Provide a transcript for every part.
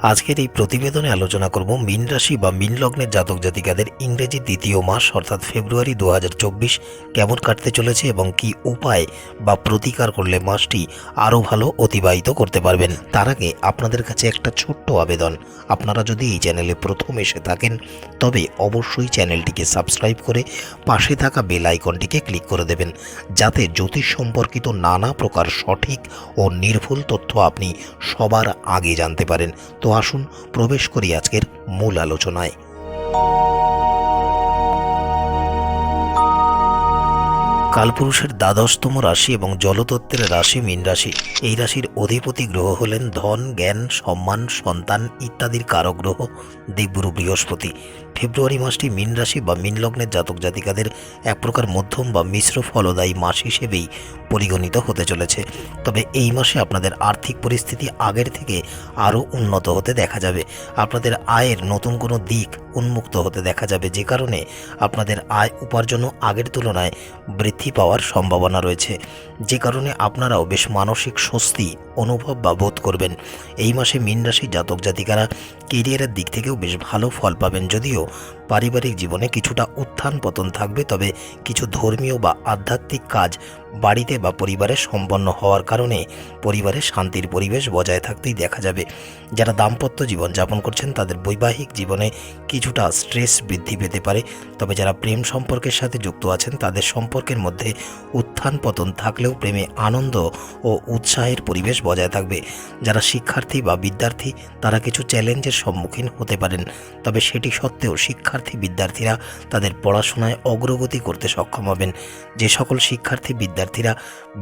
আজকের এই প্রতিবেদনে আলোচনা করব মীন রাশি বা মীন লগ্নের জাতক জাতিকাদের ইংরেজি দ্বিতীয় মাস, অর্থাৎ ফেব্রুয়ারি দু হাজার চব্বিশ কেমন কাটতে চলেছে এবং কি উপায় বা প্রতিকার করলে মাসটি আরও ভালো অতিবাহিত করতে পারবেন। তার আগে আপনাদের কাছে একটা ছোট্ট আবেদন। আপনারা যদি এই চ্যানেলে প্রথম এসে থাকেন, তবে অবশ্যই চ্যানেলটিকে সাবস্ক্রাইব করে পাশে থাকা বেল আইকনটিকে ক্লিক করে দেবেন, যাতে জ্যোতিষ সম্পর্কিত নানা প্রকার সঠিক ও নির্ভুল তথ্য আপনি সবার আগে জানতে পারেন। তো আসুন প্রবেশ করি আজকের মূল আলোচনায়। কালপুরুষের দ্বাদশতম রাশি এবং জলতত্ত্বের রাশি মীন রাশি। এই রাশির অধিপতি গ্রহ হলেন ধন, জ্ঞান, সম্মান, সন্তান ইত্যাদির কারক গ্রহ দেবগুরু বৃহস্পতি। ফেব্রুয়ারি মাসটি মীন রাশি বা মীন লগ্নের জাতক জাতিকাদের এক প্রকার মধ্যম বা মিশ্র ফলদায়ী মাস হিসেবেই পরিগণিত হতে চলেছে। তবে এই মাসে আপনাদের আর্থিক পরিস্থিতি আগের থেকে আরও উন্নত হতে দেখা যাবে। আপনাদের আয়ের নতুন কোনো দিক উন্মুক্ত হতে দেখা যাবে, যে কারণে আপনাদের আয় উপার্জনও আগের তুলনায় বৃদ্ধি পাওয়ার সম্ভাবনা রয়েছে। যে কারণে আপনারাও বেশ মানসিক স্বস্তি অনুভব বা বোধ করবেন। এই মাসে মীন রাশি জাতক জাতিকারা কেরিয়ারের দিক থেকেও বেশ ভালো ফল পাবেন। যদিও পারিবারিক জীবনে কিছুটা উত্থান পতন থাকবে, তবে কিছু ধর্মীয় বা আধ্যাত্মিক কাজ বাড়িতে বা পরিবারে সম্পন্ন হওয়ার কারণে পরিবারে শান্তির পরিবেশ বজায় থাকতেই দেখা যাবে। যারা দাম্পত্য জীবন যাপন করছেন, তাদের বৈবাহিক জীবনে কিছুটা স্ট্রেস বৃদ্ধি পেতে পারে। তবে যারা প্রেম সম্পর্কের সাথে যুক্ত আছেন, তাদের সম্পর্কের মধ্যে উত্থান পতন থাকলেও প্রেমে আনন্দ ও উৎসাহের পরিবেশ বজায় থাকবে। যারা শিক্ষার্থী বা বিদ্যার্থী, তারা কিছু চ্যালেঞ্জের সম্মুখীন হতে পারেন। তবে সেটি সত্ত্বেও শিক্ষার্থী বিদ্যার্থীরা তাদের পড়াশোনায় অগ্রগতি করতে সক্ষম হবেন। যে সকল শিক্ষার্থী বিদ্যার্থীরা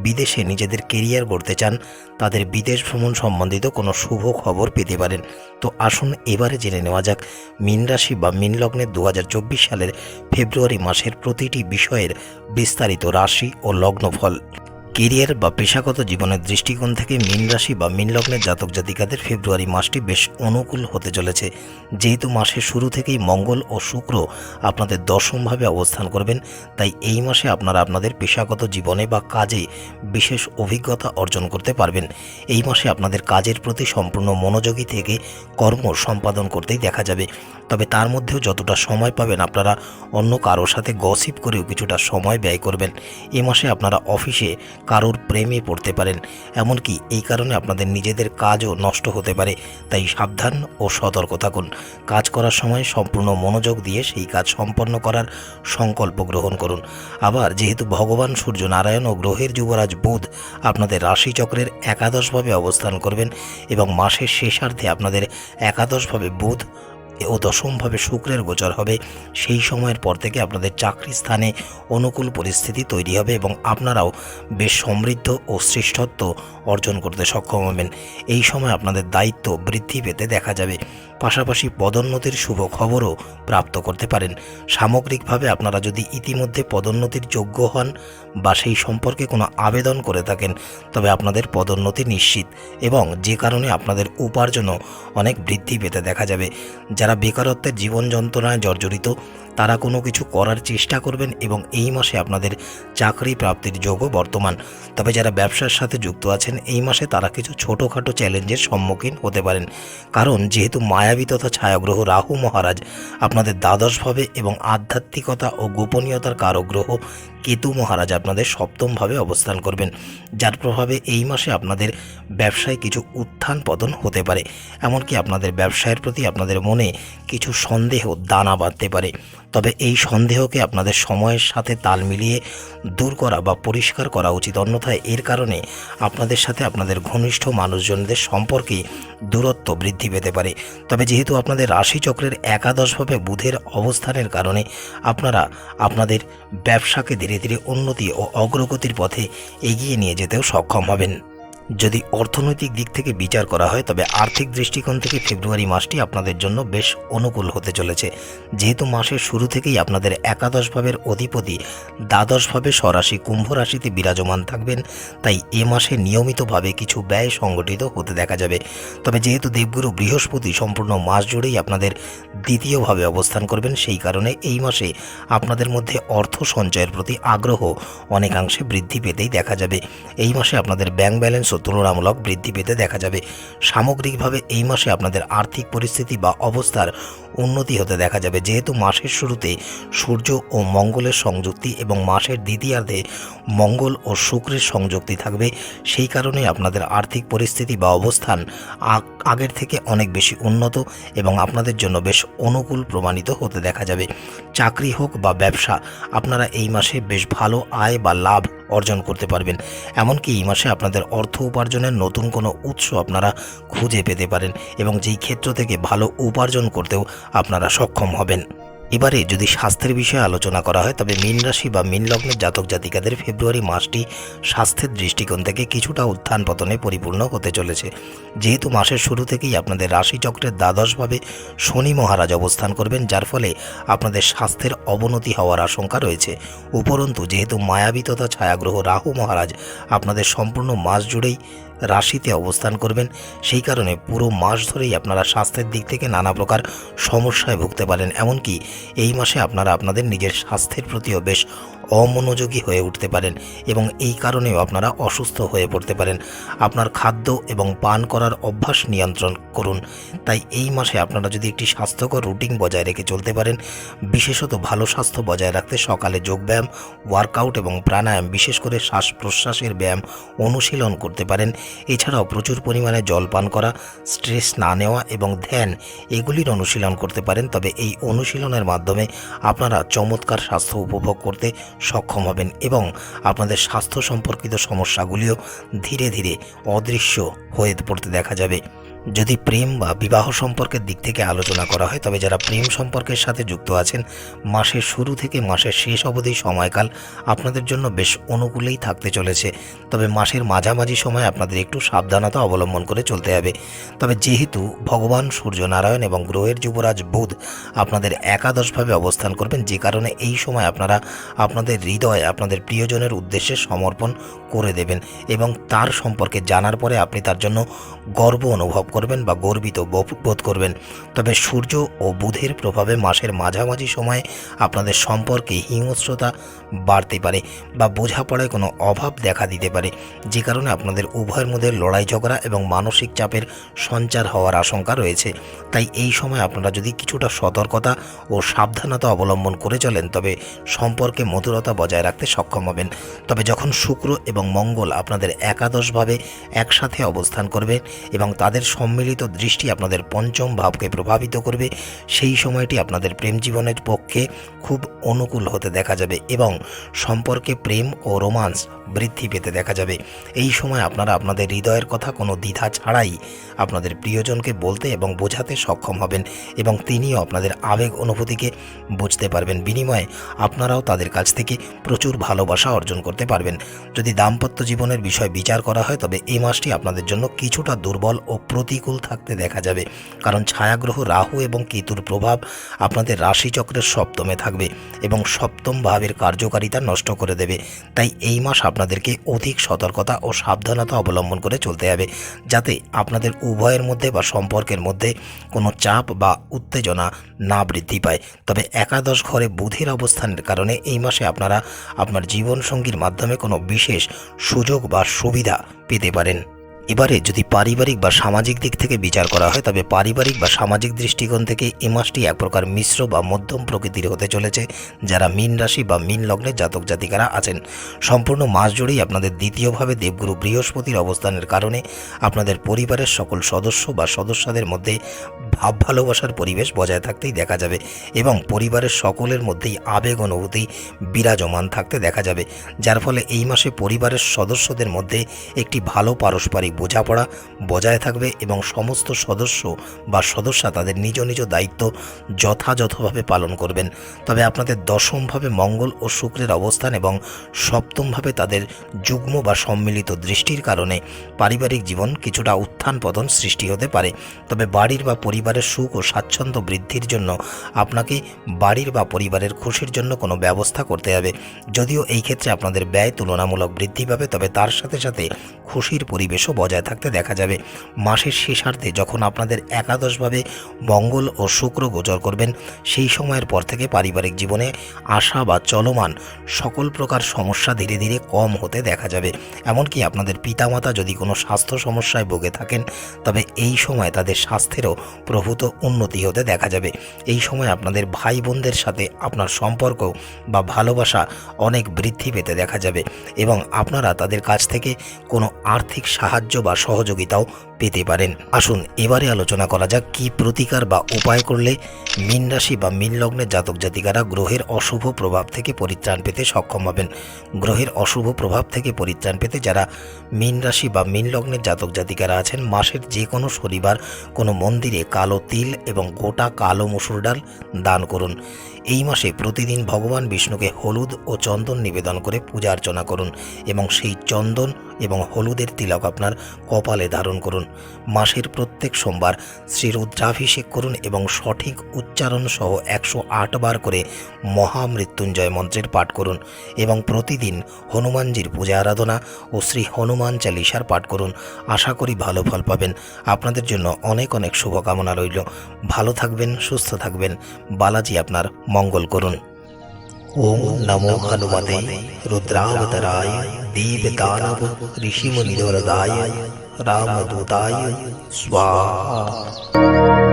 বিদেশে নিজেদের কেরিয়ার গড়তে চান, তাদের বিদেশ ভ্রমণ সম্বন্ধিত কোনো শুভ খবর পেতে পারেন। তো আসুন এবারে জেনে নেওয়া যাক, মিন রাশি বা মিন লগ্নের দু হাজার চব্বিশ সালের ফেব্রুয়ারি মাসের প্রতিটি বিষয়ের বিস্তারিত রাশি ও লগ্নফল। কেরিয়ার বা পেশাগত জীবনের দৃষ্টিকোণ থেকে মীন রাশি বা মীন লগ্নের জাতক জাতিকাদের ফেব্রুয়ারি মাসটি বেশ অনুকূল হতে চলেছে। যেহেতু মাসের শুরু থেকেই মঙ্গল ও শুক্র আপনাদের দশমভাবে অবস্থান করবেন, তাই এই মাসে আপনারা আপনাদের পেশাগত জীবনে বা কাজে বিশেষ অভিজ্ঞতা অর্জন করতে পারবেন। এই মাসে আপনাদের কাজের প্রতি সম্পূর্ণ মনোযোগী থেকে কর্ম সম্পাদন করতেই দেখা যাবে। তবে তার মধ্যেও যতটা সময় পাবেন আপনারা অন্য কারোর সাথে গসিপ করেও কিছুটা সময় ব্যয় করবেন। এ মাসে আপনারা অফিসে কারোর প্রেমে পড়তে পারেন, এমনকি এই কারণে আপনাদের নিজেদের কাজও নষ্ট হতে পারে, তাই সাবধান ও সতর্ক থাকুন। কাজ করার সময় সম্পূর্ণ মনোযোগ দিয়ে সেই কাজ সম্পন্ন করার সংকল্প গ্রহণ করুন। আবার যেহেতু ভগবান সূর্য নারায়ণ ও গ্রহের যুবরাজ বুধ আপনাদের রাশিচক্রের একাদশভাবে অবস্থান করবেন এবং মাসের শেষার্ধে আপনাদের একাদশভাবে বুধ ও দশমভাবে শুক্রের গোচর হবে। সেই সময়ের পর থেকে আপনাদের চাকরি স্থানে অনুকূল পরিস্থিতি তৈরি হবে এবং আপনারাও বেশ সমৃদ্ধ ও শ্রেষ্ঠত্ব অর্জন করতে সক্ষম হবেন। এই সময় আপনাদের দায়িত্ব বৃদ্ধি পেতে দেখা যাবে। পাশাপাশি পদোন্নতির শুভ খবরও প্রাপ্ত করতে পারেন। সামগ্রিকভাবে আপনারা যদি ইতিমধ্যে পদোন্নতির যোগ্য হন বা সেই সম্পর্কে কোনো আবেদন করে থাকেন, তবে আপনাদের পদোন্নতি নিশ্চিত এবং যে কারণে আপনাদের উপার্জনও অনেক বৃদ্ধি পেতে দেখা যাবে। যারা বেকারত্বের জীবন যন্ত্রণায় জর্জরিত, তারা কোনো কিছু করার চেষ্টা করবেন এবং এই মাসে আপনাদের চাকরি প্রাপ্তির যোগও বর্তমান। তবে যারা ব্যবসার সাথে যুক্ত আছেন, এই মাসে তারা কিছু ছোটোখাটো চ্যালেঞ্জের সম্মুখীন হতে পারেন। কারণ যেহেতু মায়াবী তথা ছায়াগ্রহ রাহু মহারাজ, আপনাদের দ্বাদশভাবে এবং আধ্যাত্মিকতা ও গোপনীয়তার কারক গ্রহ কেতু মহারাজ আপনাদের সপ্তমভাবে অবস্থান করবেন। যার প্রভাবে এই মাসে আপনাদের ব্যবসায় কিছু উত্থান পতন হতে পারে। এমনকি আপনাদের ব্যবসায়ের প্রতি আপনাদের মনে কিছু সন্দেহ দানা বাঁধতে পারে। তবে এই সন্দেহকে আপনাদের সময়ের সাথে তাল মিলিয়ে দূর করা বা পরিষ্কার করা উচিত। অন্যথায় এর কারণে আপনাদের সাথে আপনাদের ঘনিষ্ঠ মানুষজনদের সম্পর্কে দূরত্ব বৃদ্ধি পেতে পারে। তবে যেহেতু আপনাদের রাশিচক্রের একাদশভাবে বুধের অবস্থানের কারণে আপনারা আপনাদের ব্যবসাকে ধীরে ধীরে উন্নতি ও অগ্রগতির পথে এগিয়ে নিয়ে যেতেও সক্ষম হবেন। যদি অর্থনৈতিক দিক থেকে বিচার করা হয়, তবে আর্থিক দৃষ্টিকোণ থেকে ফেব্রুয়ারি মাসটি আপনাদের জন্য বেশ অনুকূল হতে চলেছে। যেহেতু মাসের শুরু থেকেই আপনাদের একাদশ ভাবের অধিপতি দ্বাদশভাবে স্বরাশি কুম্ভ রাশিতে বিরাজমান থাকবেন, তাই এ মাসে নিয়মিতভাবে কিছু ব্যয় সংগঠিত হতে দেখা যাবে। তবে যেহেতু দেবগুরু বৃহস্পতি সম্পূর্ণ মাস জুড়েই আপনাদের দ্বিতীয়ভাবে অবস্থান করবেন, সেই কারণে এই মাসে আপনাদের মধ্যে অর্থ সঞ্চয়ের প্রতি আগ্রহ অনেকাংশে বৃদ্ধি পেতেই দেখা যাবে। এই মাসে আপনাদের ব্যাংক ব্যালেন্সও তুলনামূলক বৃদ্ধি পেতে দেখা যাবে। সামগ্রিকভাবে এই মাসে আপনাদের আর্থিক পরিস্থিতি বা অবস্থার উন্নতি হতে দেখা যাবে। যেহেতু মাসের শুরুতে সূর্য ও মঙ্গলের সংযুক্তি এবং মাসের দ্বিতীয়ার্ধে মঙ্গল ও শুক্রের সংযুক্তি থাকবে, সেই কারণে আপনাদের আর্থিক পরিস্থিতি বা অবস্থান আগ- আগের থেকে অনেক বেশি উন্নত এবং আপনাদের জন্য বেশ অনুকূল প্রমাণিত হতে দেখা যাবে। চাকরি হোক বা ব্যবসা, আপনারা এই মাসে বেশ ভালো আয় বা লাভ অর্জন করতে পারবেন। এমনকি এই মাসে আপনাদের অর্থ উপার্জনের নতুন কোনো উৎস আপনারা খুঁজে পেতে পারেন এবং যেই ক্ষেত্র থেকে ভালো উপার্জন করতেও আপনারা সক্ষম হবেন। এবারে যদি স্বাস্থ্যের বিষয়ে আলোচনা করা হয়, তবে মীন রাশি বা মীন লগ্নের জাতক জাতিকাদের ফেব্রুয়ারি মাসটি স্বাস্থ্যের দৃষ্টিকোণ থেকে কিছুটা উত্থান পতনে পরিপূর্ণ হতে চলেছে। যেহেতু মাসের শুরু থেকেই আপনাদের রাশিচক্রের দ্বাদশভাবে শনি মহারাজ অবস্থান করবেন, যার ফলে আপনাদের স্বাস্থ্যের অবনতি হওয়ার আশঙ্কা রয়েছে। উপরন্তু, যেহেতু মায়াবী তথা ছায়াগ্রহ রাহু মহারাজ আপনাদের সম্পূর্ণ মাস জুড়েই রাশিতে অবস্থান করবেন। সেই কারণে পুরো মাস ধরেই আপনারা স্বাস্থ্যের দিক থেকে নানা প্রকার সমস্যায় ভুগতে পারেন। এমনকি এই মাসে আপনারা আপনাদের নিজের স্বাস্থ্যের প্রতিও বেশ অমনোযোগী হয়ে উঠতে পারেন এবং এই কারণেও আপনারা অসুস্থ হয়ে পড়তে পারেন। আপনার খাদ্য এবং পান করার অভ্যাস নিয়ন্ত্রণ করুন। তাই এই মাসে আপনারা যদি একটি স্বাস্থ্যকর রুটিন বজায় রেখে চলতে পারেন, বিশেষত ভালো স্বাস্থ্য বজায় রাখতে সকালে যোগব্যায়াম, ওয়ার্কআউট এবং প্রাণায়াম, বিশেষ করে শ্বাস প্রশ্বাসের ব্যায়াম অনুশীলন করতে পারেন। এছাড়াও প্রচুর পরিমাণে জল পান করা, স্ট্রেস না নেওয়া এবং ধ্যান এগুলির অনুশীলন করতে পারেন। তবে এই অনুশীলনের মাধ্যমে আপনারা চমৎকার স্বাস্থ্য উপভোগ করতে সক্ষম হবেন এবং আপনাদের স্বাস্থ্য সম্পর্কিত সমস্যাগুলিও ধীরে ধীরে অদৃশ্য হয়ে পড়তে দেখা যাবে। যদি প্রেম বা বিবাহ সম্পর্কের দিক থেকে আলোচনা করা হয়, তবে যারা প্রেম সম্পর্কের সাথে যুক্ত আছেন, মাসের শুরু থেকে মাসের শেষ অবধি সময়কাল আপনাদের জন্য বেশ অনুকূলেই থাকতে চলেছে। তবে মাসের মাঝামাঝি সময় আপনাদের একটু সাবধানতা অবলম্বন করে চলতে হবে। তবে যেহেতু ভগবান, সূর্যনারায়ণ এবং গ্রহের যুবরাজ বুধ আপনাদের একাদশভাবে অবস্থান করবেন, যে কারণে এই সময় আপনারা আপনাদের হৃদয়, আপনাদের প্রিয়জনের উদ্দেশ্যে সমর্পণ করে দেবেন এবং তার সম্পর্কে জানার পরে আপনি তার জন্য গর্ব অনুভব করবেন বা গর্বিত বোধ- করবেন। তবে সূর্য ও বুধের প্রভাবে মাসের মাঝামাঝি সময়ে আপনাদের সম্পর্কে হিংস্রতা বাড়তে পারে বা বোঝাপড়ায় কোনো অভাব দেখা দিতে পারে। যে কারণে আপনাদের উভয়ের মধ্যে লড়াই ঝগড়া এবং মানসিক চাপের সঞ্চার হওয়ার আশঙ্কা রয়েছে। তাই এই সময় আপনারা যদি কিছুটা সতর্কতা ও সাবধানতা অবলম্বন করে চলেন, তবে সম্পর্কে মধুরতা বজায় রাখতে সক্ষম হবেন। তবে যখন শুক্র এবং মঙ্গল আপনাদের একাদশভাবে একসাথে অবস্থান করবে এবং তাদের সম্মিলিত দৃষ্টি আপনাদের পঞ্চম ভাবকে প্রভাবিত করবে, সেই সময়টি আপনাদের প্রেম জীবনের পক্ষে খুব অনুকূল হতে দেখা যাবে এবং সম্পর্কে প্রেম ও রোমান্স বৃদ্ধি পেতে দেখা যাবে। এই সময় আপনারা আপনাদের হৃদয়ের কথা কোনো দ্বিধা ছাড়াই আপনাদের প্রিয়জনকে বলতে এবং বোঝাতে সক্ষম হবেন এবং তিনিও আপনাদের আবেগ অনুভূতিকে বুঝতে পারবেন। বিনিময়ে আপনারাও তাদের কাছ থেকে প্রচুর ভালোবাসা অর্জন করতে পারবেন। যদি দাম্পত্য জীবনের বিষয় বিচার করা হয়, তবে এই মাসটি আপনাদের জন্য কিছুটা দুর্বল ও প্রতিকূল থাকতে দেখা যাবে। কারণ ছায়াগ্রহ রাহু এবং কেতুর প্রভাব আপনাদের রাশিচক্রের সপ্তমে থাকবে এবং সপ্তম ভাবের কার্যকারিতা নষ্ট করে দেবে। তাই এই মাস আপনাদেরকে অধিক সতর্কতা ও সাবধানতা অবলম্বন করে চলতে হবে, যাতে আপনাদের উভয়ের মধ্যে বা সম্পর্কের মধ্যে কোনো চাপ বা উত্তেজনা না বৃদ্ধি পায়। তবে একাদশ ঘরে বুধের অবস্থানের কারণে এই মাসে আপনারা আপনার জীবনসঙ্গীর মাধ্যমে কোনো বিশেষ সুযোগ বা সুবিধা পেতে পারেন। এবারে যদি পারিবারিক বা সামাজিক দিক থেকে বিচার করা হয়, তবে পারিবারিক বা সামাজিক দৃষ্টিকোণ থেকে এ মাসটি এক প্রকার মিশ্র বা মধ্যম প্রকৃতির হতে চলেছে, যারা মীন রাশি বা মীন লগ্নের জাতক জাতিকারা আছেন। সম্পূর্ণ মাস জুড়েই আপনাদের দ্বিতীয়ভাবে দেবগুরু বৃহস্পতির অবস্থানের কারণে আপনাদের পরিবারের সকল সদস্য বা সদস্যদের মধ্যে ভাব ভালোবাসার পরিবেশ বজায় থাকতেই দেখা যাবে এবং পরিবারের সকলের মধ্যেই আবেগ, অনুভূতি বিরাজমান থাকতে দেখা যাবে, যার ফলে এই মাসে পরিবারের সদস্যদের মধ্যে একটি ভালো পারস্পরিক বোঝাপড়া বজায় থাকবে এবং সমস্ত সদস্য বা সদস্যা তাদের নিজ নিজ দায়িত্ব যথাযথভাবে পালন করবেন। তবে আপনাদের দশমভাবে মঙ্গল ও শুক্রের অবস্থান এবং সপ্তমভাবে তাদের যুগ্ম বা সম্মিলিত দৃষ্টির কারণে পারিবারিক জীবন কিছুটা উত্থান পতন সৃষ্টি হতে পারে। তবে বাড়ির বা পরিবারের সুখ ও স্বাচ্ছন্দ্য বৃদ্ধির জন্য আপনাকে বাড়ির বা পরিবারের খুশির জন্য কোনো ব্যবস্থা করতে হবে। যদিও এই ক্ষেত্রে আপনাদের ব্যয় তুলনামূলক বৃদ্ধি পাবে, তবে তার সাথে সাথে খুশির পরিবেশও বজায় থাকতে দেখা যাবে। মাসের শেষার্ধে যখন আপনাদের একাদশভাবে মঙ্গল ও শুক্র গোচর করবেন, সেই সময়ের পর থেকে পারিবারিক জীবনে আশা বা চলমান সকল প্রকার সমস্যা ধীরে ধীরে কম হতে দেখা যাবে। এমনকি আপনাদের পিতামাতা যদি কোনো স্বাস্থ্য সমস্যায় ভুগে থাকেন, তবে এই সময় তাদের স্বাস্থ্যেরও প্রভূত উন্নতি হতে দেখা যাবে। এই সময় আপনাদের ভাই বোনদের সাথে আপনার সম্পর্ক বা ভালোবাসা অনেক বৃদ্ধি পেতে দেখা যাবে এবং আপনারা তাদের কাছ থেকে কোনো আর্থিক সাহায্য বা সহযোগিতাও পেতে পারেন। আসুন, এবারে আলোচনা করা যাক কী প্রতিকার বা উপায় করলে মীন রাশি বা মীন লগ্নের জাতক জাতিকারা গ্রহের অশুভ প্রভাব থেকে পরিত্রাণ পেতে সক্ষম হবেন। গ্রহের অশুভ প্রভাব থেকে পরিত্রাণ পেতে যারা মীন রাশি বা মীন লগ্নের জাতক জাতিকারা আছেন, মাসের যে কোনো শনিবার কোনো মন্দিরে কালো তিল এবং গোটা কালো মসুর ডাল দান করুন। এই মাসে প্রতিদিন ভগবান বিষ্ণুকে হলুদ ও চন্দন নিবেদন করে পূজা অর্চনা করুন এবং সেই চন্দন এবং হলুদের তিলক আপনার কপালে ধারণ করুন। মাসের প্রত্যেক সোমবার শ্রী রুদ্রাভিষেক করুন এবং সঠিক উচ্চারণ সহ একশো বার করে মহামৃত্যুঞ্জয় মন্ত্রের পাঠ করুন এবং প্রতিদিন হনুমানজির পূজা আরাধনা ও শ্রী হনুমান চালিসার পাঠ করুন। আশা করি ভালো ফল পাবেন। আপনাদের জন্য অনেক অনেক শুভকামনা রইল। ভালো থাকবেন, সুস্থ থাকবেন। বালাজি আপনার মঙ্গল করুন। ওম নমো হনুমতে। রুদ্রাবতরায় দেবদানব ঋষিমুনিরদায় रामदूताय स्वाहा